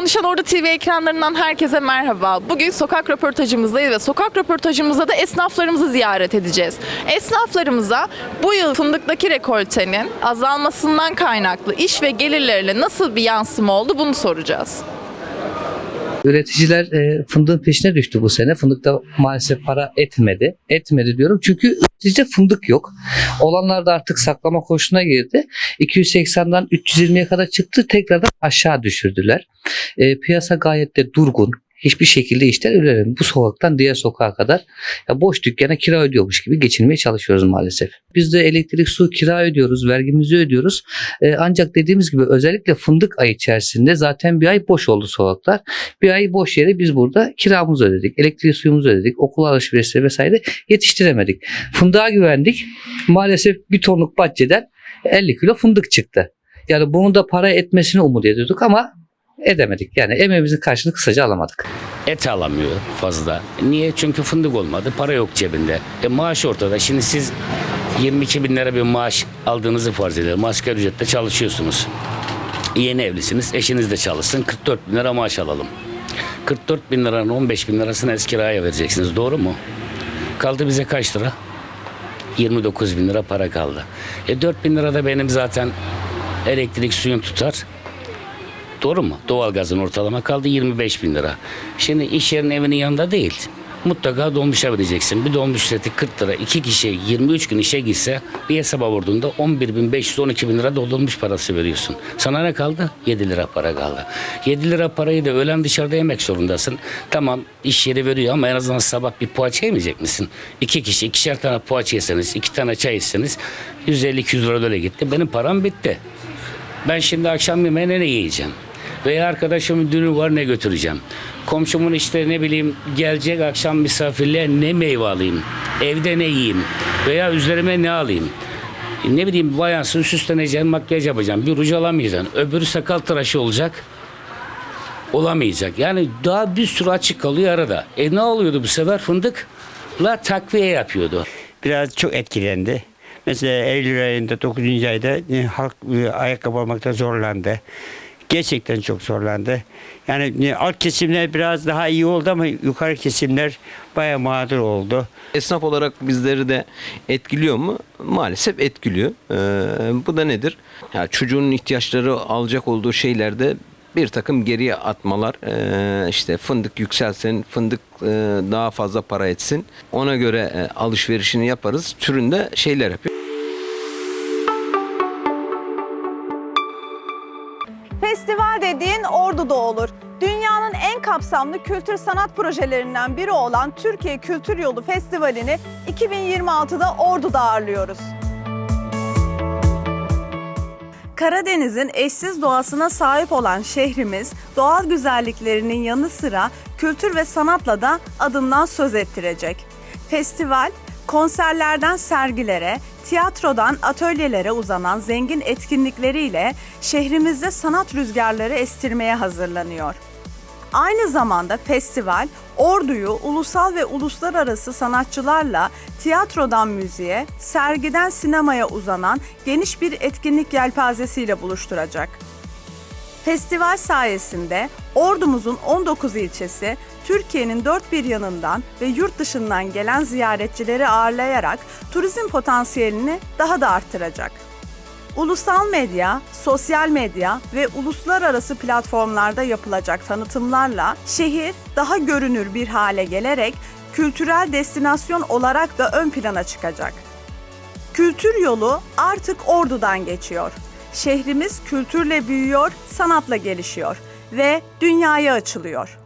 Konuşan Ordu TV ekranlarından herkese merhaba. Bugün sokak röportajımızdayız ve sokak röportajımızda da esnaflarımızı ziyaret edeceğiz. Esnaflarımıza bu yıl fındıktaki rekoltenin azalmasından kaynaklı iş ve gelirlerine nasıl bir yansıma oldu bunu soracağız. Üreticiler e, fındığın peşine düştü bu sene. Fındıkta maalesef para etmedi. Etmedi diyorum çünkü üreticide fındık yok. Olanlar da artık saklama koşuna girdi. 280'den 320'ye kadar çıktı. Tekrardan aşağı düşürdüler. E, piyasa gayet de durgun. Hiçbir şekilde işler ilerlemiyor. Bu sokaktan diğer sokağa kadar ya boş dükkana kira ödüyormuş gibi geçinmeye çalışıyoruz maalesef. Biz de elektrik, su, kira ödüyoruz, vergimizi ödüyoruz. E, ancak dediğimiz gibi özellikle fındık ayı içerisinde zaten bir ay boş oldu sokaklar. Bir ay boş yere biz burada kiramızı ödedik, elektriği suyumuzu ödedik, okul alışverişleri vesaire yetiştiremedik. Fındığa güvendik. Maalesef bir tonluk bahçeden 50 kilo fındık çıktı. Yani bunun da para etmesini umut ediyorduk ama edemedik. Yani emeğimizin karşılığını kısaca alamadık. et alamıyor fazla. Niye? Çünkü fındık olmadı. Para yok cebinde. E maaş ortada. Şimdi siz 22 bin lira bir maaş aldığınızı farz edelim. Asgari ücretle çalışıyorsunuz. Yeni evlisiniz. Eşiniz de çalışsın. 44 bin lira maaş alalım. 44 bin liranın 15 bin lirasını eski kiraya vereceksiniz. Doğru mu? Kaldı bize kaç lira? 29 bin lira para kaldı. E 4 bin lira da benim zaten elektrik suyum tutar. Doğru mu? Doğalgazın ortalama kaldı 25 bin lira. Şimdi iş yerinin evinin yanında değil. Mutlaka dolmuşa bineceksin. Bir dolmuş ücreti 40 lira. İki kişi 23 gün işe gitse bir hesaba vurduğunda 11 bin 500 12 bin lira doldurmuş parası veriyorsun. Sana ne kaldı? 7 lira para kaldı. 7 lira parayı da öğlen dışarıda yemek zorundasın. Tamam iş yeri veriyor ama en azından sabah bir poğaça yemeyecek misin? İki kişi ikişer tane poğaça yeseniz, iki tane çay içseniz 150-200 lira öyle gitti. Benim param bitti. Ben şimdi akşam yemeğine ne yiyeceğim? Veya arkadaşımın düğünü var ne götüreceğim? Komşumun işte ne bileyim gelecek akşam misafirliğe ne meyve alayım? Evde ne yiyeyim? Veya üzerime ne alayım? Ne bileyim bayansın süsleneceğim, makyaj yapacağım. Bir ruj alamayacaksın. Öbürü sakal tıraşı olacak. Olamayacak. Yani daha bir sürü açık kalıyor arada. E ne oluyordu bu sefer? Fındıkla takviye yapıyordu. biraz çok etkilendi. Mesela Eylül ayında 9. ayda e, halk e, ayakkabı almakta zorlandı. Gerçekten çok zorlandı. Yani e, alt kesimler biraz daha iyi oldu ama yukarı kesimler bayağı mağdur oldu. Esnaf olarak bizleri de etkiliyor mu? Maalesef etkiliyor. Ee, bu da nedir? Ya çocuğun ihtiyaçları alacak olduğu şeylerde bir takım geriye atmalar, ee, işte fındık yükselsin, fındık ee, daha fazla para etsin. Ona göre e, alışverişini yaparız. Türünde şeyler yapıyor. Festival dediğin Ordu'da olur. Dünyanın en kapsamlı kültür sanat projelerinden biri olan Türkiye Kültür Yolu Festivali'ni 2026'da Ordu'da ağırlıyoruz. Karadeniz'in eşsiz doğasına sahip olan şehrimiz doğal güzelliklerinin yanı sıra kültür ve sanatla da adından söz ettirecek. Festival konserlerden sergilere, tiyatrodan atölyelere uzanan zengin etkinlikleriyle şehrimizde sanat rüzgarları estirmeye hazırlanıyor. Aynı zamanda festival Ordu'yu ulusal ve uluslararası sanatçılarla tiyatrodan müziğe, sergiden sinemaya uzanan geniş bir etkinlik yelpazesiyle buluşturacak. Festival sayesinde ordumuzun 19 ilçesi Türkiye'nin dört bir yanından ve yurt dışından gelen ziyaretçileri ağırlayarak turizm potansiyelini daha da arttıracak. Ulusal medya, sosyal medya ve uluslararası platformlarda yapılacak tanıtımlarla şehir daha görünür bir hale gelerek kültürel destinasyon olarak da ön plana çıkacak. Kültür yolu artık Ordu'dan geçiyor. Şehrimiz kültürle büyüyor, sanatla gelişiyor ve dünyaya açılıyor.